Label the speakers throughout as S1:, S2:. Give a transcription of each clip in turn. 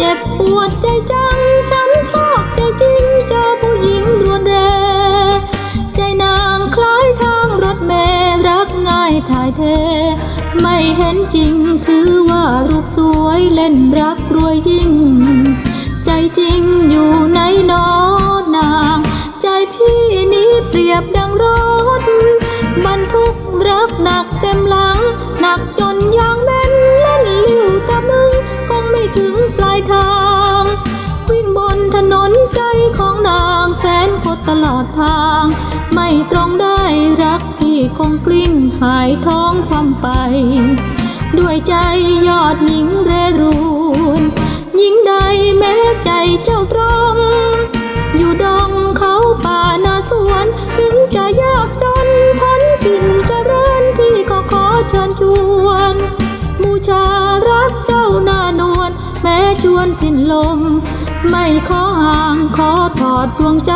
S1: จ็บปวดใจจังช้ำชอกใจจริงเจอผู้หญิงรวนแรงใจนางคล้ายทางรถเมล์รักง่ายถ่ายเท ไม่เห็นจริงถือว่ารูปสวยเล่นรักรวยยิ่ง ใจจริงอยู่ในนอนาง ใจพี่นี้เปรียบดังรถบรรทุกรักหนักเต็มหลัง หนักจนยางแม่ ทาง วิ่งบนถนนใจของนางแสนคดตลอดทาง ไม่ตรงได้รักพี่คงกลิ้งหายท้องความไป ด้วยใจยอดหญิงเรรูนหญิงใดแม้ใจเจ้าตรง อยู่ดองเขาป่านาสวนถึงจะยากจนพ้นกินจะเริญพี่ก็ขอเชิญชวน วนสิ้นลม ไม่ขอห่างขอถอดดวงใจ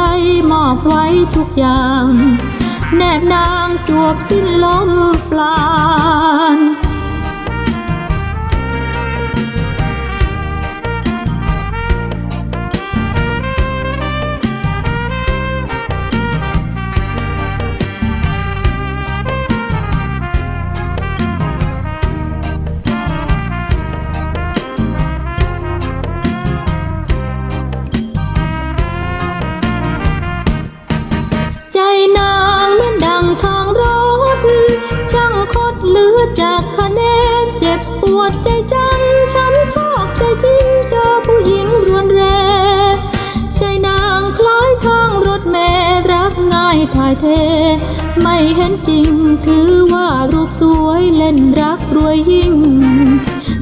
S1: มอบไว้ทุกอย่าง แนบนางจวบสิ้นลมปลา ดใจจังช้ำชอกใจจริงเจอผู้หญิงรวนแรงใจนางคล้ายทางรถเมล์รักง่ายถ่ายเท ไม่เห็นจริงถือว่ารูปสวยเล่นรักรวยยิ่ง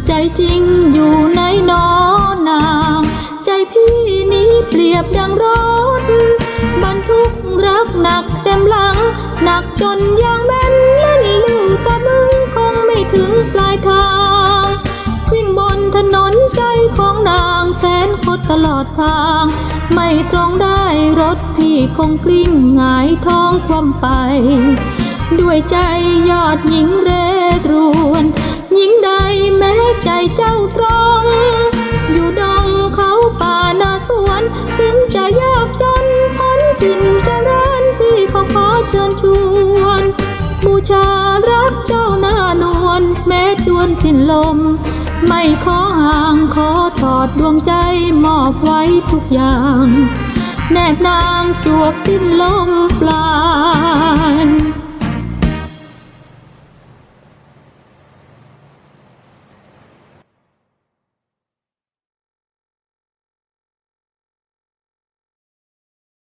S1: ใจจริงอยู่ในนอนาง ใจพี่นี้เปรียบดังรถบรรทุกรักหนักเต็มหลัง หนักจนยางแม่ คดตลอดทาง ไม่ตรงได้รถพี่คงกลิ้งหงายท้องคว่ำไป ด้วยใจยอดหญิงเรรวน หญิงใดแม้ใจเจ้าตรง อยู่ดองเขาป่านาสวนถึงจะยากจนพ้นกินเจริญพี่ขอขอเชิญชวน บูชารักเจ้าหน้านวลแม้จวนสิ้นลม ไม่ขอห่างขอถอดดวงใจมอบไว้ทุกอย่าง แนบนางจวบสิ้นลมปรา